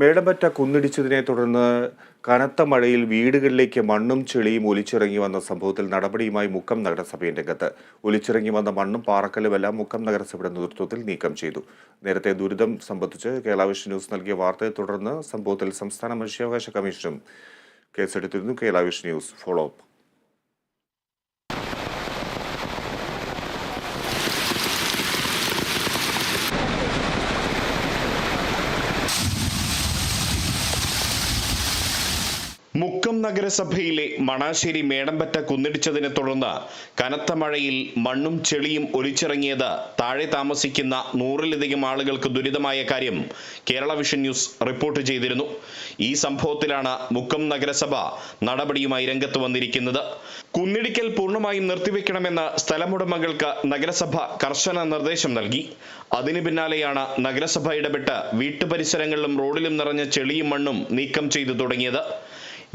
മേടമ്പറ്റ കുന്നിടിച്ചതിനെ തുടർന്ന് കനത്ത മഴയിൽ വീടുകളിലേക്ക് മണ്ണും ചെളിയും ഒലിച്ചിറങ്ങി വന്ന സംഭവത്തിൽ നടപടിയുമായി മുക്കം നഗരസഭയും രംഗത്ത്. ഒലിച്ചിറങ്ങി വന്ന മണ്ണും പാറക്കല്ലുമെല്ലാം മുക്കം നഗരസഭയുടെ നേതൃത്വത്തിൽ നീക്കം ചെയ്തു. നേരത്തെ ദുരിതം സംബന്ധിച്ച് കേരള ന്യൂസ് നൽകിയ വാർത്തയെ തുടർന്ന് സംഭവത്തിൽ സംസ്ഥാന മനുഷ്യാവകാശ കമ്മീഷനും കേസെടുത്തിരുന്നു. Kerala news follow up. Mukkam നഗരസഭയിലെ മണാശ്ശേരി മേടമ്പറ്റ കുന്നിടിച്ചതിനെ തുടർന്ന് കനത്ത മഴയിൽ മണ്ണും ചെളിയും ഒലിച്ചിറങ്ങിയത് താഴെ താമസിക്കുന്ന നൂറിലധികം ആളുകൾക്ക് ദുരിതമായ കാര്യം കേരള വിഷൻ ന്യൂസ് റിപ്പോർട്ട് ചെയ്തിരുന്നു. ഈ സംഭവത്തിലാണ് മുക്കം നഗരസഭ നടപടിയുമായി രംഗത്ത് വന്നിരിക്കുന്നത്. കുന്നിടിക്കൽ പൂർണമായും നിർത്തിവെക്കണമെന്ന് സ്ഥലമുടമകൾക്ക് നഗരസഭ കർശന നിർദ്ദേശം നൽകി. അതിനു പിന്നാലെയാണ് നഗരസഭ ഇടപെട്ട് വീട്ടുപരിസരങ്ങളിലും റോഡിലും നിറഞ്ഞ ചെളിയും മണ്ണും നീക്കം ചെയ്തു തുടങ്ങിയത്.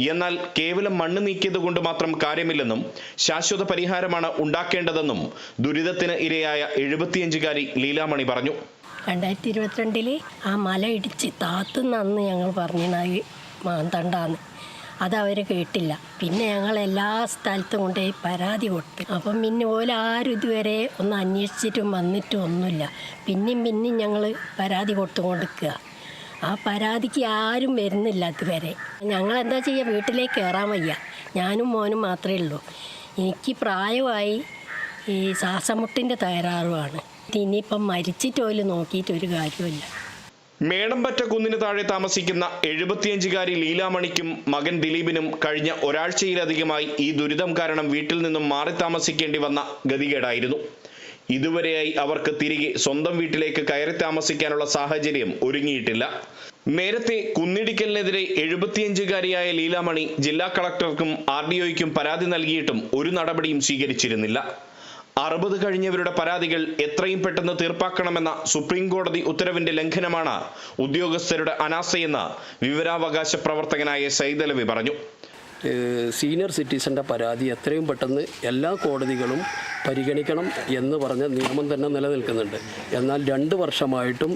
എന്നാൽ കേവലം മണ്ണ് നീക്കിയത് കൊണ്ട് മാത്രം കാര്യമില്ലെന്നും ശാശ്വത പരിഹാരമാണ് ഉണ്ടാക്കേണ്ടതെന്നും ദുരിതത്തിന് ഇരയായ എഴുപത്തിയഞ്ചുകാരി ലീലാമണി പറഞ്ഞു. രണ്ടായിരത്തി ഇരുപത്തിരണ്ടിൽ ആ മല ഇടിച്ച് താത്തുന്നന്ന് ഞങ്ങൾ പറഞ്ഞിണായി മാന്തണ്ടാന്ന്. അത് അവർ കേട്ടില്ല. പിന്നെ ഞങ്ങൾ എല്ലാ സ്ഥലത്തും കൊണ്ടുപോയി പരാതി കൊടുത്തു. അപ്പം പിന്നെ ഓല ആരും ഇതുവരെ ഒന്ന് അന്വേഷിച്ചിട്ടും വന്നിട്ടും ഒന്നുമില്ല. പിന്നെയും പിന്നെയും ഞങ്ങൾ പരാതി കൊടുത്തു കൊടുക്കുക ആ പരാതിക്ക് ആരും വരുന്നില്ല ഞങ്ങൾ എന്താ ചെയ്യുക വീട്ടിലേക്ക് കയറാൻ വയ്യ. ഞാനും മോനും മാത്രമേ ഉള്ളൂ. എനിക്ക് പ്രായമായി ഈ ശ്വാസമുട്ടിന്റെ തകരാറുമാണ്. ഇനിയിപ്പം മരിച്ചിട്ട് പോലും നോക്കിയിട്ട് ഒരു കാര്യമില്ല മേടമ്പറ്റ കുന്നിന് താഴെ താമസിക്കുന്ന എഴുപത്തിയഞ്ചുകാരി ലീലാമണിക്കും മകൻ ദിലീപിനും കഴിഞ്ഞ ഒരാഴ്ചയിലധികമായി ഈ ദുരിതം കാരണം വീട്ടിൽ നിന്നും മാറി താമസിക്കേണ്ടി വന്ന ഗതികേടായിരുന്നു. ഇതുവരെയായി അവർക്ക് തിരികെ സ്വന്തം വീട്ടിലേക്ക് കയറി താമസിക്കാനുള്ള സാഹചര്യം ഒരുങ്ങിയിട്ടില്ല. നേരത്തെ കുന്നിടിക്കലിനെതിരെ എഴുപത്തിയഞ്ചുകാരിയായ ലീലാമണി ജില്ലാ കളക്ടർക്കും ആർ ഡി ഒയ്ക്കും പരാതി നൽകിയിട്ടും ഒരു നടപടിയും സ്വീകരിച്ചിരുന്നില്ല. അറുപത് കഴിഞ്ഞവരുടെ പരാതികൾ എത്രയും പെട്ടെന്ന് തീർപ്പാക്കണമെന്ന സുപ്രീം കോടതി ഉത്തരവിന്റെ ലംഘനമാണ് ഉദ്യോഗസ്ഥരുടെ അനാസയെന്ന് വിവരാവകാശ പ്രവർത്തകനായ സൈദലവി പറഞ്ഞു. സീനിയർ സിറ്റിസന്റെ പരാതി എത്രയും പെട്ടെന്ന് എല്ലാ കോടതികളും പരിഗണിക്കണം എന്ന് പറഞ്ഞ നിയമം തന്നെ നിലനിൽക്കുന്നുണ്ട്. എന്നാൽ രണ്ട് വർഷമായിട്ടും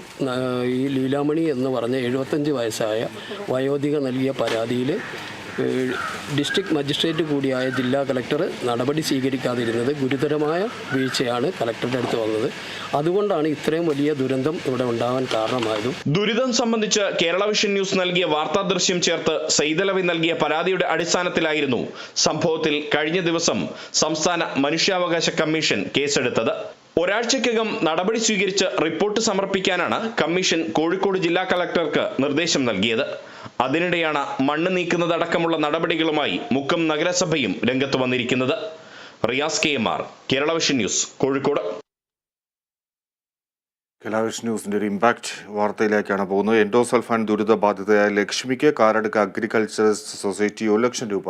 ഈ ലീലാമണി എന്ന് പറഞ്ഞ എഴുപത്തഞ്ച് വയസ്സായ വയോധിക നൽകിയ പരാതിയിൽ ഡിസ്ട്രിക്ട് മജിസ്ട്രേറ്റ് കൂടിയായ ജില്ലാ കളക്ടർ നടപടി സ്വീകരിക്കാതിരുന്നത് ഗുരുതരമായ വീഴ്ചയാണ് കളക്ടറുടെ അടുത്ത് വന്നത്. അതുകൊണ്ടാണ് ഇത്രയും വലിയ ദുരന്തം ഇവിടെ ഉണ്ടാവാൻ കാരണമായത്. ദുരിതം സംബന്ധിച്ച് കേരള വിഷൻ ന്യൂസ് നൽകിയ വാർത്താ ദൃശ്യം ചേർത്ത് സൈതലവി നൽകിയ പരാതിയുടെ അടിസ്ഥാനത്തിലായിരുന്നു സംഭവത്തിൽ കഴിഞ്ഞ ദിവസം സംസ്ഥാന മനുഷ്യാവകാശ കമ്മീഷൻ കേസെടുത്തത്. ഒരാഴ്ചക്കകം നടപടി സ്വീകരിച്ച് റിപ്പോർട്ട് സമർപ്പിക്കാനാണ് കമ്മീഷൻ കോഴിക്കോട് ജില്ലാ കളക്ടർക്ക് നിർദ്ദേശം നൽകിയത്. അതിനിടെയാണ് മണ്ണ് നീക്കുന്നതടക്കമുള്ള നടപടികളുമായി മുക്കം നഗരസഭയും രംഗത്ത് വന്നിരിക്കുന്നത്. Riyas K M R Kerala vision news Kozhikode. കലാവിഷ് ന്യൂസിന്റെ ഒരു ഇമ്പാക്ട് വാർത്തയിലേക്കാണ് പോകുന്നത്. എൻഡോസൾഫാൻ ദുരിതബാധിതയായ ലക്ഷ്മിക്ക് കാരടുക്ക അഗ്രികൾച്ചർ സൊസൈറ്റി ഒരു ലക്ഷം രൂപ